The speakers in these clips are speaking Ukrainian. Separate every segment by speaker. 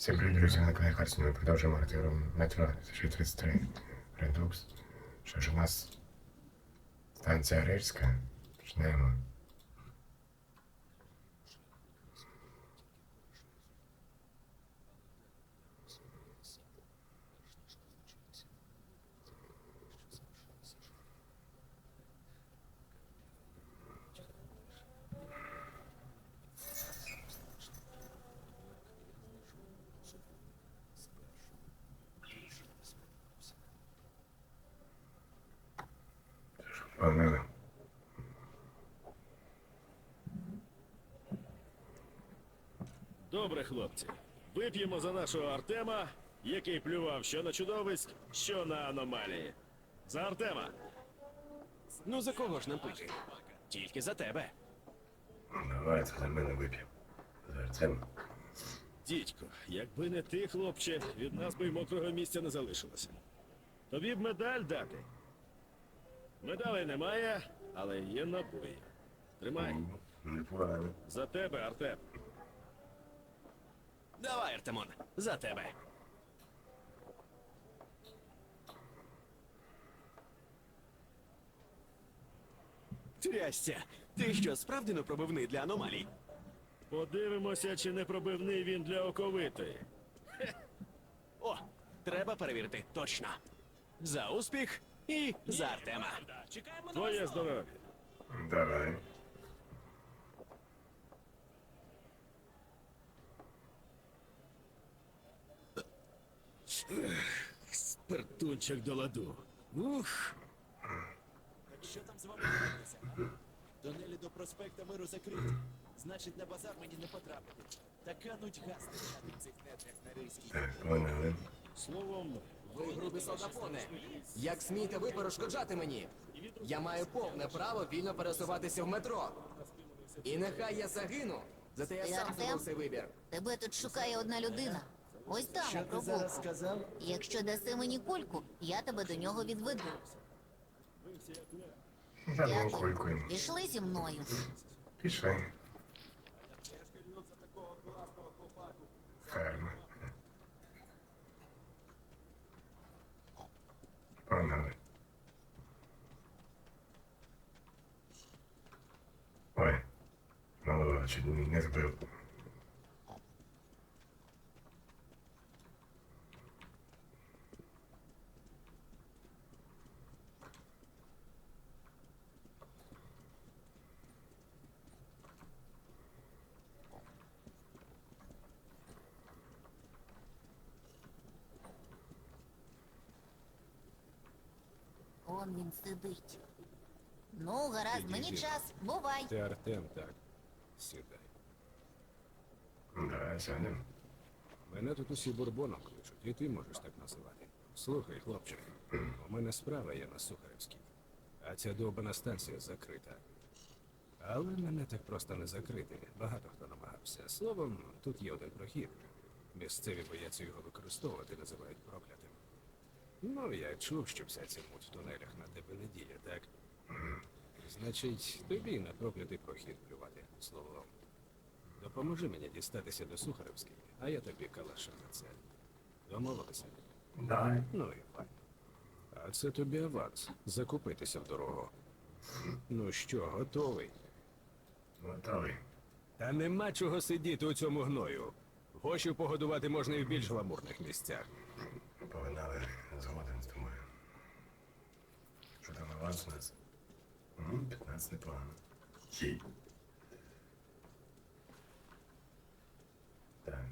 Speaker 1: Всім привет, друзья, на канале Харсі. Мы продовжуємо артиром метро 33 Редукс. Что же у нас станция Рижська. Почнемо. Погнали.
Speaker 2: Добре, хлопці. Вип'ємо за нашого Артема, який плював що на чудовиськ, що на аномалії. За Артема.
Speaker 3: Ну за кого ж нам пити? Тільки за тебе.
Speaker 1: Давайте за мене вип'ємо. За Артема.
Speaker 2: Дідько, якби не ти, хлопче, від нас би й мокрого місця не залишилося. Тобі б медаль дати. Медалей немає, але є набої. Тримай.
Speaker 1: Непогано.
Speaker 2: За тебе, Артем.
Speaker 3: Давай, Артемон, за тебе. Трясся, ти що, справді не пробивний для аномалій?
Speaker 2: Подивимося, чи не пробивний він для оковитої.
Speaker 3: О, треба перевірити, точно. За успіх і за Артема.
Speaker 2: Твоє здоров'я.
Speaker 1: Давай.
Speaker 2: Спиртунчик до ладу. Ух.
Speaker 4: Що там з вами робиться? а? Тунелі до проспекта Миру закриті. Значить, на базар мені не потрапити. Така нудьга стояти в цих нетрях на ризькій.
Speaker 1: Так.
Speaker 2: Словом,
Speaker 5: Ви грубі солдафони. Як смієте ви перешкоджати мені? Я маю повне право вільно пересуватися в метро. І нехай я загину, зате я сам
Speaker 6: Артем?
Speaker 5: зробив цей вибір.
Speaker 6: Тебе тут шукає одна людина. Ось там,
Speaker 4: Що ти зараз сказав?
Speaker 6: Якщо даси мені кульку, я тебе до нього відведу. Дякую.
Speaker 1: кулькою.
Speaker 6: Пішли зі мною.
Speaker 1: Пішли. Ферма. Погнали. Ой, малого чуть не збив.
Speaker 6: Он він сидить. Ну, гаразд, мені час. Бувай.
Speaker 7: Ти Артем, так. Сідай.
Speaker 1: Давай сядемо.
Speaker 7: Мене тут усі бурбоном кличуть, і ти можеш так називати. Слухай, хлопчик, у мене справа є на Сухарівській, а ця довбана станція закрита. Але мене так просто не закрити. Багато хто намагався. Словом, тут є один прохід. Місцеві бояться його використовувати, називають проклятим. Ну, я чув, що вся ця муть в тунелях на тебе не діє, так? Значить, тобі на проклятий прохід плювати словом. Допоможи мені дістатися до Сухаревської, а я тобі калаша за це. Домовилися?
Speaker 1: Давай.
Speaker 7: Ну і файно. А це тобі аванс. Закупитися в дорогу. Ну що, готовий?
Speaker 1: Готовий.
Speaker 7: Та нема чого сидіти у цьому гною. Гошів погодувати можна і в більш гламурних місцях.
Speaker 1: Погнали У нас? М, 15 непогано. Хі. Так.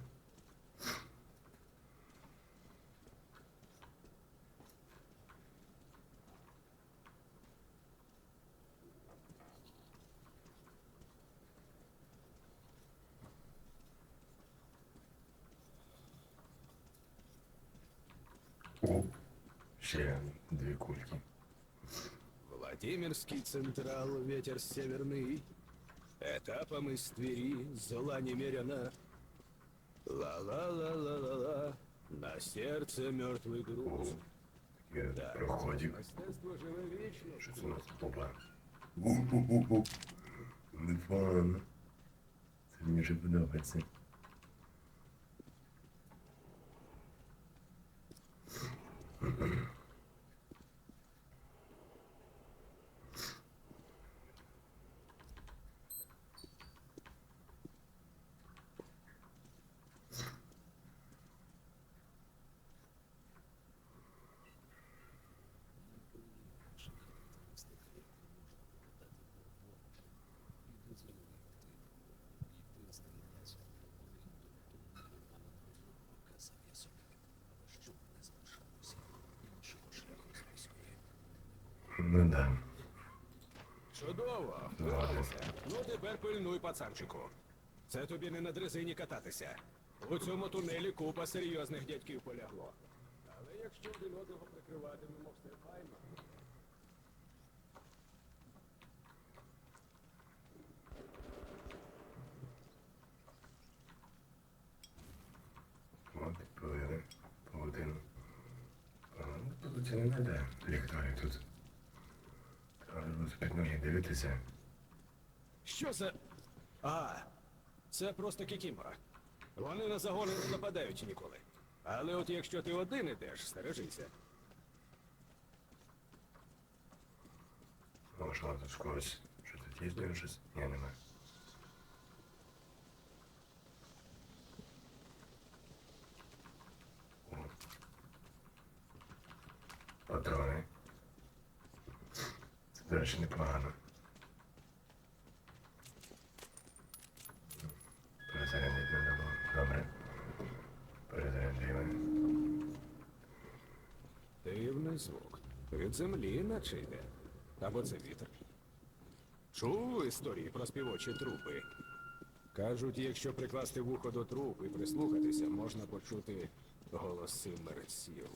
Speaker 1: О, ще дві кульки.
Speaker 7: Владимирский Централ, ветер северный, Этапом из Твери зла немерено. Ла-ла-ла-ла-ла-ла, на сердце мертвый груз.
Speaker 1: Я
Speaker 7: да.
Speaker 1: проходик. Что это у нас тут бу Непогано. Це мені вже подобається. Mm-hmm. Ну да.
Speaker 7: Чудово, впорався. Ну тепер пильнуй, пацанчику. Це тобі не на дрезині кататися. У цьому тунелі купа серйозних дядьків полягло. Але якщо один одного прикриватимемо, все файно.
Speaker 1: От, повели. Паутину. Паутину не де. Ліхтарик тут. Ноги дивитися.
Speaker 7: Що за. А, це просто кікімора. Вони на загони не нападають ніколи. Але от якщо ти один ідеш, стережися.
Speaker 1: Можна тут когось. Що тут є дивишся? Ні, нема. О. Патрони. Це, до речі, непогано. Перезарядити не було. Добре. Перезарядили.
Speaker 7: Дивний звук. Від землі наче йде. Або це вітер. Чув історії про співочі трупи. Кажуть, якщо прикласти вухо до труп і прислухатися, можна почути голоси мерців.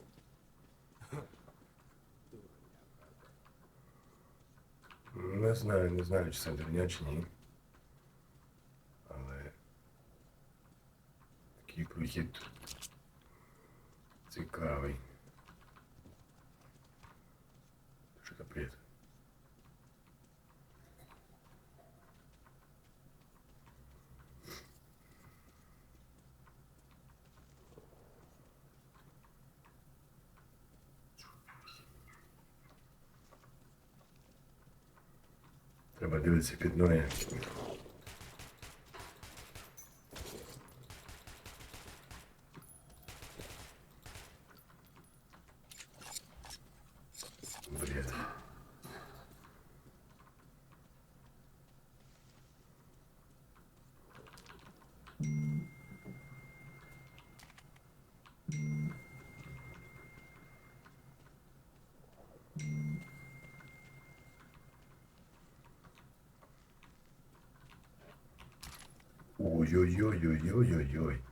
Speaker 1: Не знаю, не знаю, чи це дурня, чи ні. Але такий прохід цікавий. Що це бред? Треба дивитися під ноги. Ой-ой-ой-ой-ой-ой-ой.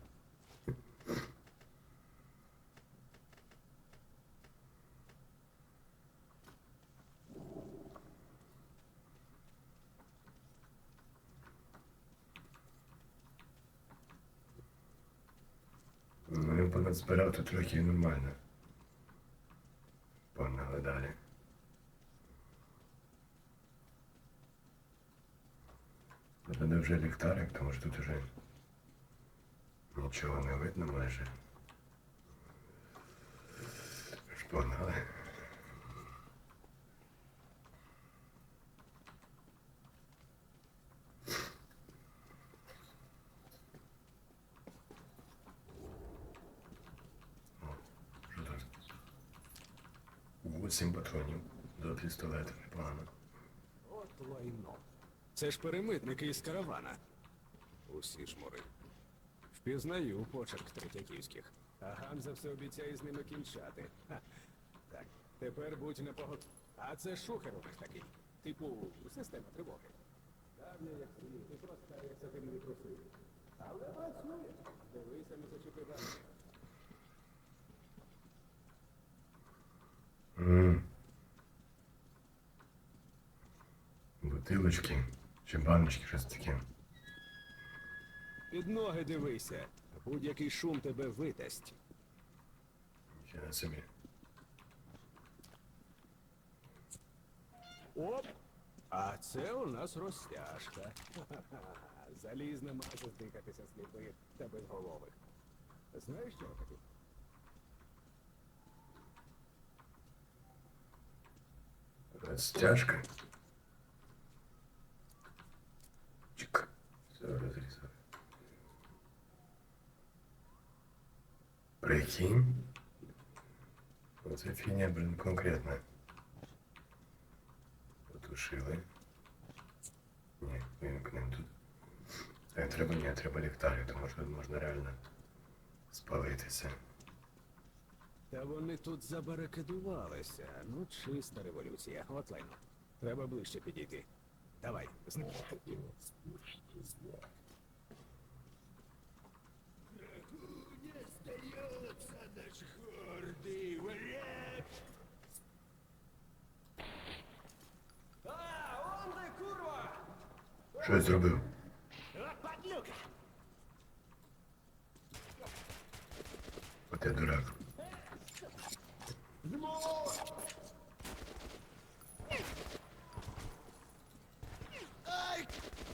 Speaker 1: Ну, понад збирав, то трохи нормально. Погнали далі. Тут мене вже ліхтарик, тому що тут вже нічого не видно майже. Ж тут? Вісім патронів до пістолета, непогано.
Speaker 7: От лайно. Це ж перемитники із каравана. Усі жмури. Впізнаю почерк третяківських. А Ганза все обіцяє з ними кінчати. Ха. Так, тепер будь на погод. А це шухер у них такий. Типу, система тривоги. Давня як слід, ти просто як сатирний просив. Але працює. Дивися, не зачепи далі.
Speaker 1: М. Бутилочки чи баночки, щось таке.
Speaker 7: Під ноги дивися. Будь-який шум тебе витасть.
Speaker 1: Я собі.
Speaker 7: Оп! А це у нас розтяжка. Ха-ха-ха. Заліз не може здикатися сліпих та безголових. Знаєш, що таке?
Speaker 1: Розтяжка. Прикинь. Оце фігня, блін, конкретна. Потушили. Ні, вимкнемо тут. Не треба, ні, треба ліхтарик, тому що можна реально спалитися.
Speaker 7: Та вони тут забарикадувалися. Ну, чиста революція. От лайно. Треба ближче підійти. Давай.
Speaker 1: Що я зробив? От я дурак.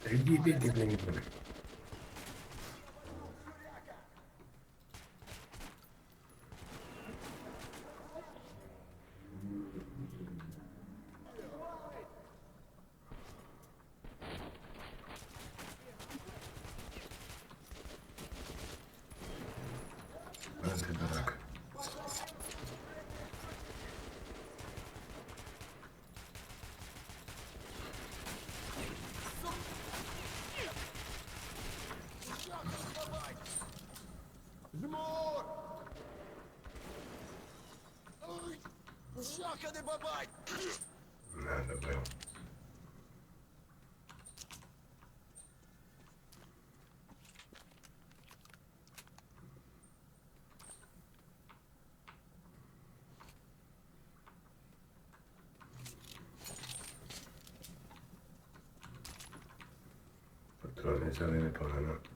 Speaker 1: Та Іди, іди, іди, блін, іди. А ти дурак.
Speaker 4: Жака не бабай!
Speaker 1: Надо було. Патрони взяли непогано. Та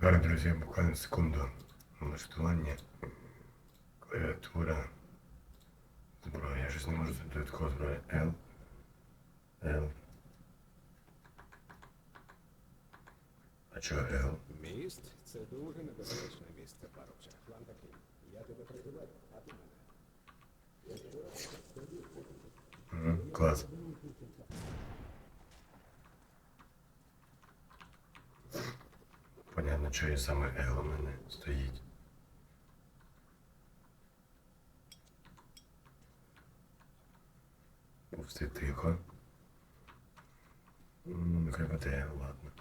Speaker 1: Зараз, друзі, буквально секунду. Налаштування. Клавіатура. Зброя. Я щось не можу тут додатково зброя. L. L. А чого L?
Speaker 7: Міст це дуже небезпечне місце, парубче. План такий. Я тебе прикриваю, а ти мене.
Speaker 1: Мгм, Клас. Понятно, саме у мене стоїть. Все тихо. Ну, не буде, ладно.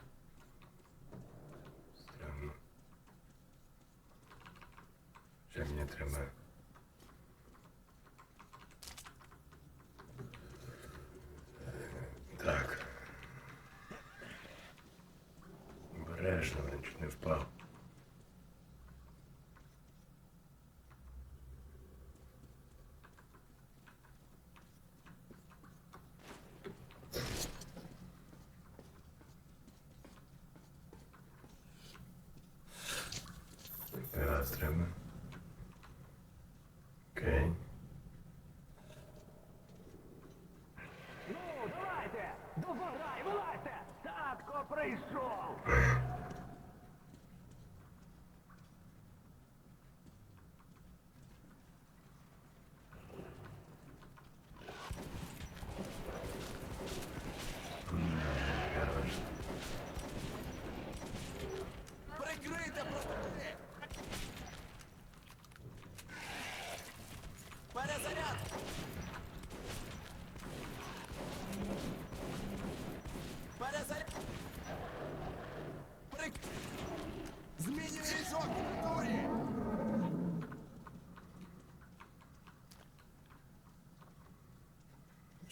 Speaker 1: Странно. Ще мені треба.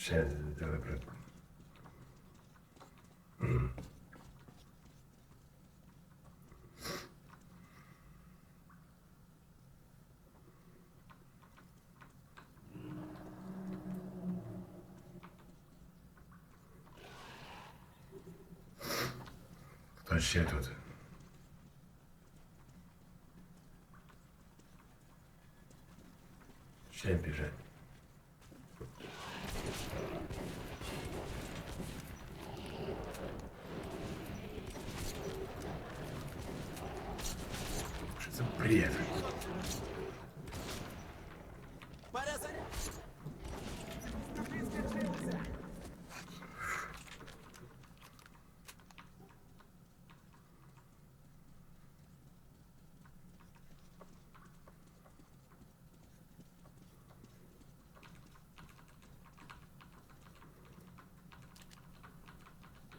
Speaker 4: Siedzę, dobra.
Speaker 1: Ще добре. Хто ще тут? Ще біжать. Що це бред?
Speaker 8: Перезаряд!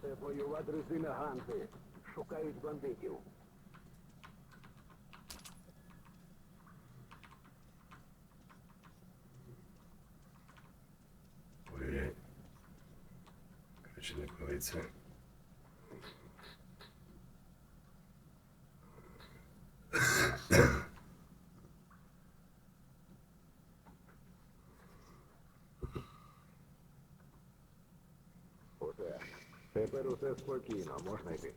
Speaker 7: Це бойова дрезина Ганзи. Шукають бандитів.
Speaker 1: Короче, не коїться.
Speaker 4: Усе. Тепер усе спокійно, можна йти.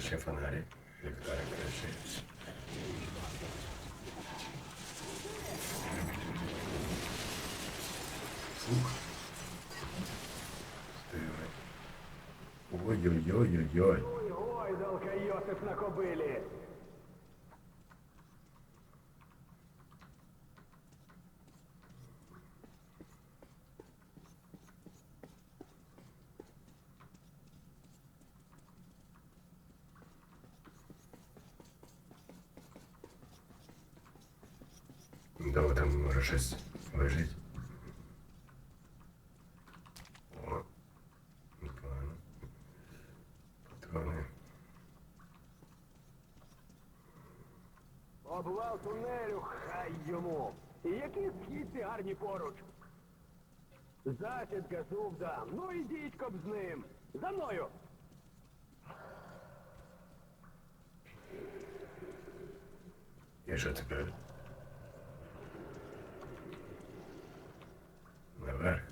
Speaker 1: Включи фонарик. Виктория, включи. Фух. Ой-ой-ой-ой-ой.
Speaker 7: Ой, долго на
Speaker 1: кобыле.
Speaker 7: Обвал тунелю, хай йому. І які східці гарні поруч. Засідка зуб дам. Ну ідіть коп з ним. За мною.
Speaker 1: І що тепер? Наверх.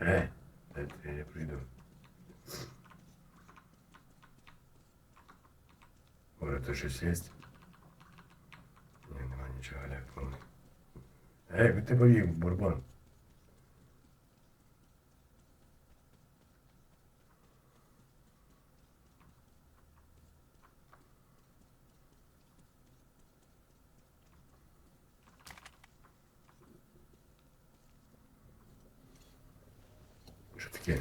Speaker 1: Е, дайте я прийду. Може, тут щось є? Ні, нема нічого, Олег, помни. Ей, куди ти повів, бурбон? Що таке?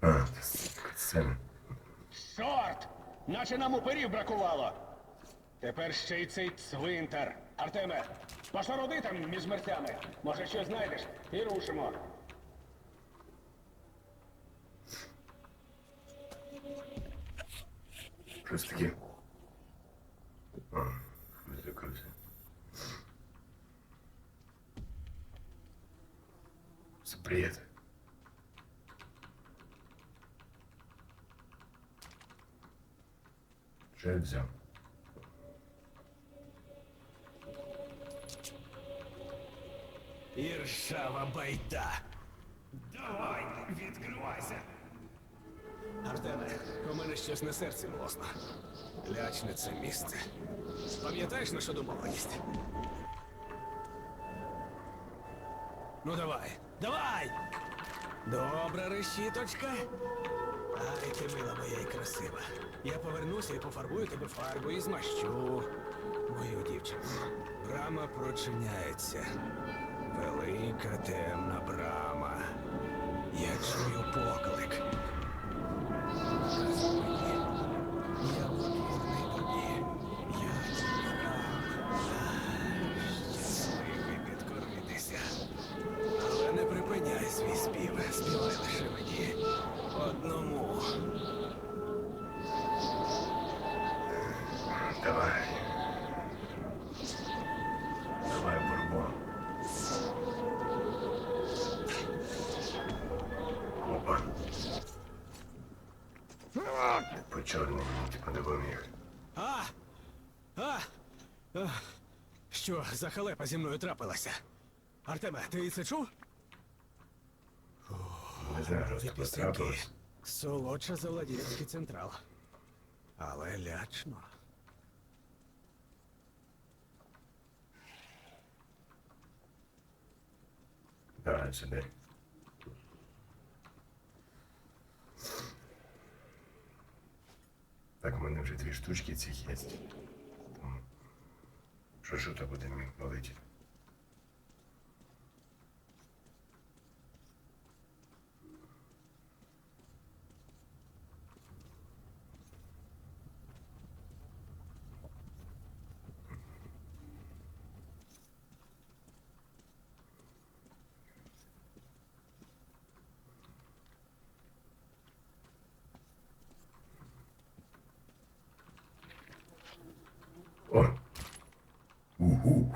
Speaker 1: А, це сцена.
Speaker 7: Чорт! Наче бракувало. Тепер ще й цей цвинтар. Артеме, пошароди там між мерцями. Може, що знайдеш і рушимо.
Speaker 1: Щось таке. А, вилякався. Що я взяв?
Speaker 7: Іршава байда. Давай, відкривайся. Артеме, у мене щось на серці млосно. Лячне це місце. Пам'ятаєш нашу домовленість? Ну давай, давай! Добра решіточка. Ай, ти мила моя і красива. Я повернуся і пофарбую тебе фарбою і змащу. Мою дівчину. Брама прочиняється. Велика темна брама. Я чую поклик. Що за халепа зі мною трапилася? Артеме, ти це чув? Пісеньки. Солодша за Владимирський централ. Але лячно.
Speaker 1: Давай сюди. Так, у мене вже дві штучки цих є. Що що то буде мені валити? О! Уху!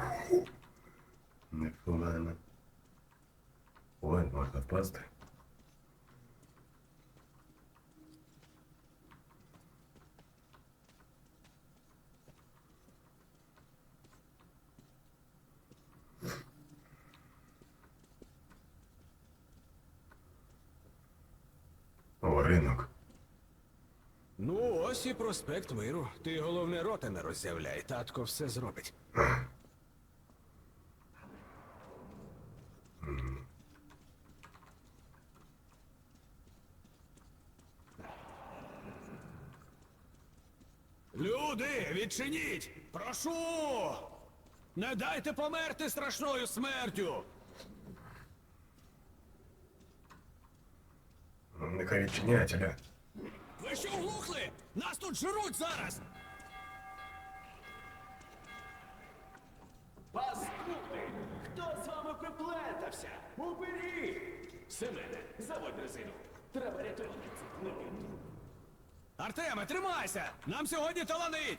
Speaker 1: Непогано. Ой, можна впасти. О, ринок.
Speaker 7: Ну, ось і проспект миру. Ти головне рота не роззявляй, татко все зробить. Відчиніть! Прошу! Не дайте померти страшною смертю!
Speaker 1: Нехай відчиняють, аля.
Speaker 7: Ви що глухли? Нас тут жруть зараз!
Speaker 3: Паскуди! Хто з вами приплентався? Уберіть! Семене, заводь резину. Треба рятувати цих новин.
Speaker 7: Артеме, тримайся! Нам сьогодні таланить!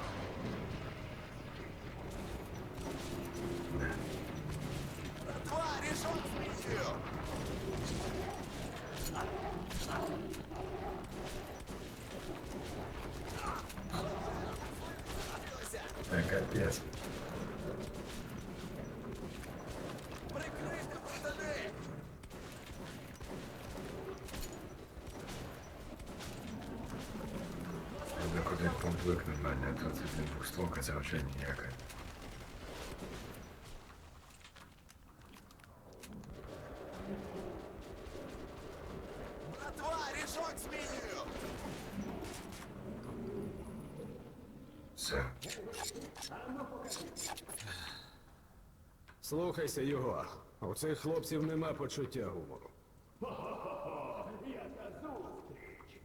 Speaker 1: Да капец.
Speaker 4: Прикрийте братани!
Speaker 1: Треба куди комплект нормально, а то це не двохстволка, це взагалі
Speaker 7: Слухайся його. У цих хлопців нема почуття гумору. Хо-хо-хо, яка зустріч.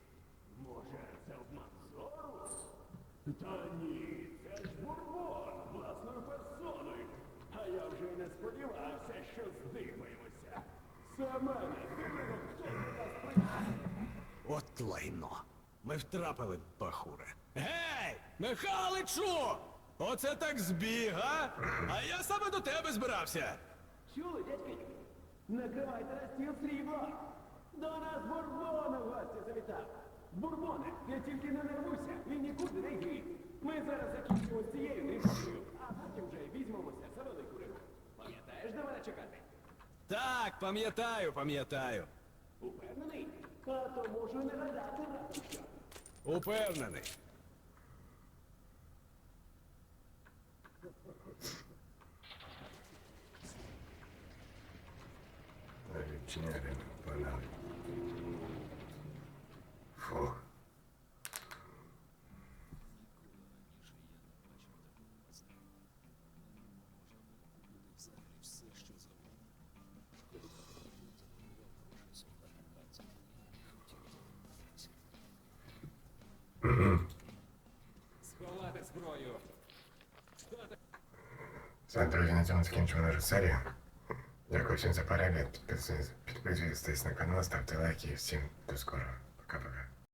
Speaker 7: Може, це обман зору?
Speaker 2: Та ні, це ж бурбон
Speaker 7: власною персоною. А я вже й не сподівався, що здиваємося. Саме не здивимо, хто до нас прийде.
Speaker 9: От лайно. Ми втрапили, бахуре. Гей! Михаличу! Оце так збіг, а? А я саме до тебе збирався.
Speaker 7: Чули, дядьки? Накривайте на стіл срібло. До нас Бурбон у гості завітав. Бурбоне, я тільки не нервуйся, він нікуди не йди. Ми зараз закінчимо з цією рибкою, а потім вже візьмемося за велику рибу. Пам'ятаєш, де мене чекати?
Speaker 9: Так, пам'ятаю, пам'ятаю.
Speaker 7: Упевнений? А то можу не гадати раптом що.
Speaker 9: Упевнений.
Speaker 1: Відчиняємо, погнали. Фу.
Speaker 7: Сховати зброю.
Speaker 1: Все, друзі, на цьому закінчимо нашу серію. Дякую всім за перегляд. Підписуйтесь на канал, ставте лайки. Всім до скорого. Пока-пока.